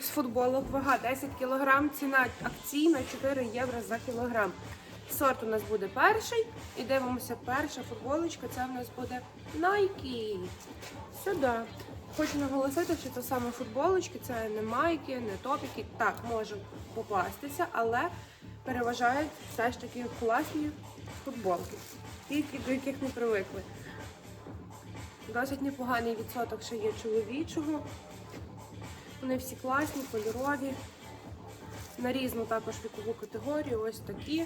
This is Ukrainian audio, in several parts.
З футболок вага 10 кг, ціна акційна 4 євро за кілограм. Сорт у нас буде перший. І дивимося, перша футболочка це в нас буде Nike. Сюди. Хочу наголосити, що це саме футболочки, це не майки, не топіки. Так, може попастися, але переважають все ж таки класні футболки, ті, до яких ми привикли. Досить непоганий відсоток ще є чоловічого. Вони всі класні, кольорові. На різну також вікову категорію. Ось такі.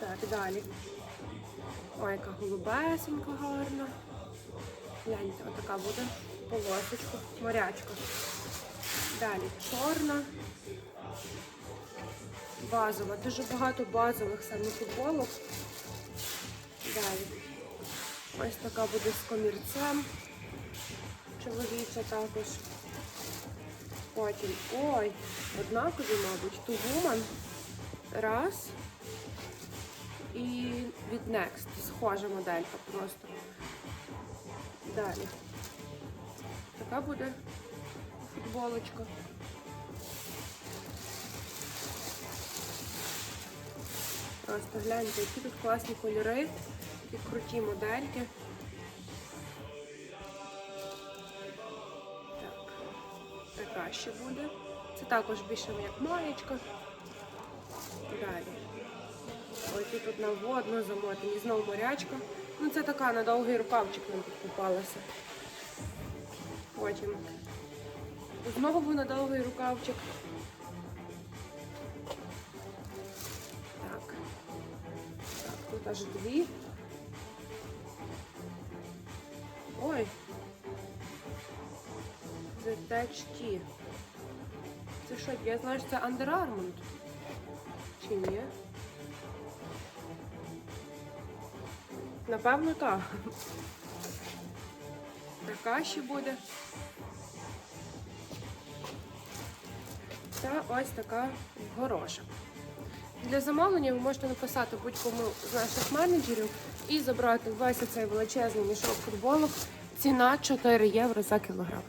Так, далі. Ой, яка голубесенька гарна. Гляньте, отака буде полосочка, морячка. Далі чорна. Базова. Дуже багато базових саме футболок. Далі. Ось така буде з комірцем. Чоловіча також. Потім. Ой, однакові, мабуть, Two Woman. Раз. І від Next. Схожа моделька просто. Далі. Така буде футболочка. Просто гляньте, які тут класні кольори, які круті модельки. Так, така ще буде. Це також більше як маєчка. Далі. Ось тут одна водна замотані, знову морячка. Ну це така на довгий рукавчик нам тут попалася. Потім. Знову був на довгий рукавчик. Так. Так, тут аж дві. Ой. ZTHT. Це що, я знаю, що це Under Armour. Чи ні? Напевно, так. Така ще буде. Та ось така гороша. Для замовлення ви можете написати будь-кому з наших менеджерів і забрати весь цей величезний мішок футболок. Ціна 4 євро за кілограм.